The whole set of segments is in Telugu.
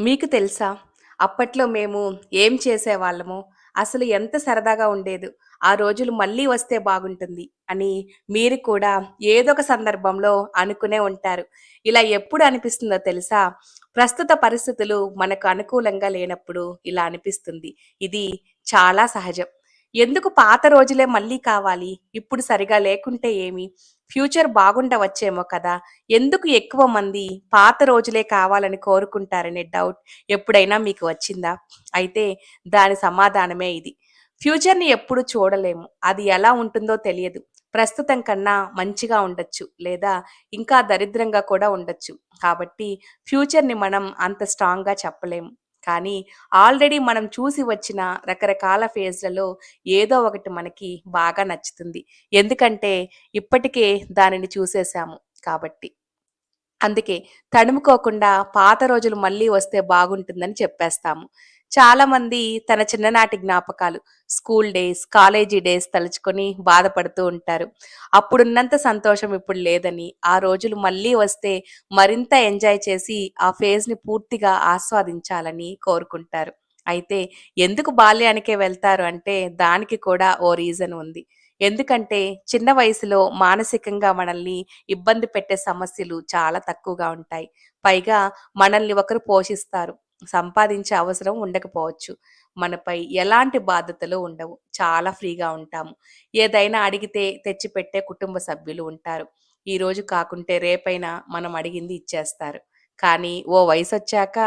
మీకు తెలుసా? అప్పట్లో మేము ఏం చేసేవాళ్ళమో, అసలు ఎంత సరదాగా ఉండేది ఆ రోజులు మళ్ళీ వస్తే బాగుంటుంది అని మీరు కూడా ఏదో ఒక సందర్భంలో అనుకునే ఉంటారు. ఇలా ఎప్పుడు అనిపిస్తుందో తెలుసా? ప్రస్తుత పరిస్థితులు మనకు అనుకూలంగా లేనప్పుడు ఇలా అనిపిస్తుంది. ఇది చాలా సహజం. ఎందుకు పాత రోజులే మళ్ళీ కావాలి? ఇప్పుడు సరిగా లేకుంటే ఏమి? ఫ్యూచర్ బాగుండవచ్చేమో కదా! ఎందుకు ఎక్కువ మంది పాత రోజులే కావాలని కోరుకుంటారనే డౌట్ ఎప్పుడైనా మీకు వచ్చిందా? అయితే దాని సమాధానమే ఇది. ఫ్యూచర్‌ని ఎప్పుడు చూడలేము. అది ఎలా ఉంటుందో తెలియదు. ప్రస్తుతం కన్నా మంచిగా ఉండొచ్చు. లేదా ఇంకా దరిద్రంగా కూడా ఉండొచ్చు. కాబట్టి ఫ్యూచర్‌ని మనం అంత స్ట్రాంగ్‌గా చెప్పలేము. కానీ ఆల్రెడీ మనం చూసి వచ్చిన రకరకాల ఫేజ్‌లలో ఏదో ఒకటి మనకి బాగా నచ్చుతుంది. ఎందుకంటే ఇప్పటికే దానిని చూసేసాము కాబట్టి. అందుకే తడుముకోకుండా పాత రోజులు మళ్ళీ వస్తే బాగుంటుందని చెప్పేస్తాము. చాలామంది తన చిన్ననాటి జ్ఞాపకాలు స్కూల్ డేస్, కాలేజీ డేస్ తలుచుకొని బాధపడుతూ ఉంటారు. అప్పుడున్నంత సంతోషం ఇప్పుడు లేదని, ఆ రోజులు మళ్ళీ వస్తే మరింత ఎంజాయ్ చేసి ఆ ఫేజ్‌ని పూర్తిగా ఆస్వాదించాలని కోరుకుంటారు. అయితే ఎందుకు బాల్యానికే వెళ్తారు అంటే దానికి కూడా ఓ రీజన్ ఉంది. ఎందుకంటే చిన్న వయసులో మానసికంగా మనల్ని ఇబ్బంది పెట్టే సమస్యలు చాలా తక్కువగా ఉంటాయి. పైగా మనల్ని ఒకరు పోషిస్తారు. సంపాదించే అవసరం ఉండకపోవచ్చు. మనపై ఎలాంటి బాధ్యతలు ఉండవు. చాలా ఫ్రీగా ఉంటాము. ఏదైనా అడిగితే తెచ్చిపెట్టే కుటుంబ సభ్యులు ఉంటారు. ఈరోజు కాకుంటే రేపైనా మనం అడిగింది ఇచ్చేస్తారు. కానీ ఓ వయసు వచ్చాక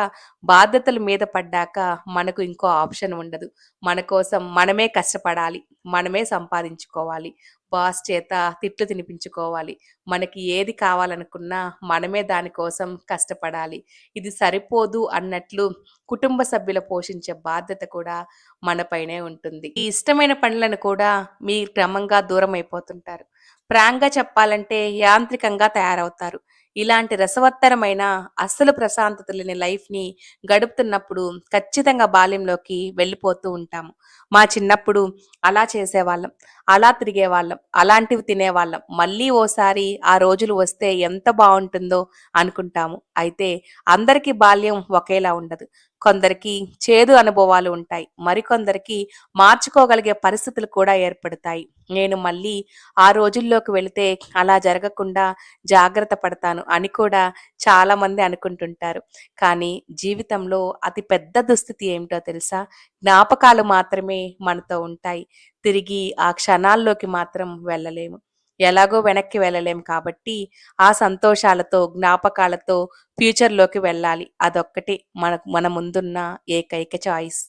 బాధ్యతలు మీద పడ్డాక మనకు ఇంకో ఆప్షన్ ఉండదు. మన కోసం మనమే కష్టపడాలి. మనమే సంపాదించుకోవాలి. బాస్ చేత తిట్లు తినిపించుకోవాలి. మనకి ఏది కావాలనుకున్నా మనమే దాని కోసం కష్టపడాలి. ఇది సరిపోదు అన్నట్లు కుటుంబ సభ్యులు పోషించే బాధ్యత కూడా మనపైనే ఉంటుంది. ఈ ఇష్టమైన పనులను కూడా మీ క్రమంగా దూరం అయిపోతుంటారు ప్రాంగా చెప్పాలంటే యాంత్రికంగా తయారవుతారు. ఇలాంటి రసవత్తరమైన అస్సలు ప్రశాంతత లేని లైఫ్‌ని గడుపుతున్నప్పుడు ఖచ్చితంగా బాల్యంలోకి వెళ్ళిపోతూ ఉంటాము. మా చిన్నప్పుడు అలా చేసేవాళ్ళం. అలా తిరిగేవాళ్ళం. అలాంటివి తినేవాళ్ళం. మళ్ళీ ఓసారి ఆ రోజులు వస్తే ఎంత బాగుంటుందో అనుకుంటాము. అయితే అందరికీ బాల్యం ఒకేలా ఉండదు. కొందరికి చేదు అనుభవాలు ఉంటాయి. మరికొందరికి మార్చుకోగలిగే పరిస్థితులు కూడా ఏర్పడతాయి. నేను మళ్ళీ ఆ రోజుల్లోకి వెళితే అలా జరగకుండా జాగ్రత్త పడతాను అని కూడా చాలామంది అనుకుంటుంటారు. కానీ జీవితంలో అతి పెద్ద దుస్థితి ఏమిటో తెలుసా? జ్ఞాపకాలు మాత్రమే మనతో ఉంటాయి. తిరిగి ఆ క్షణాల్లోకి మాత్రం వెళ్ళలేము. ఎలాగో వెనక్కి వెళ్ళలేం కాబట్టి ఆ సంతోషాలతో, జ్ఞాపకాలతో ఫ్యూచర్‌లోకి వెళ్ళాలి. అదొక్కటే మనకు మన ముందున్న ఏకైక చాయిస్.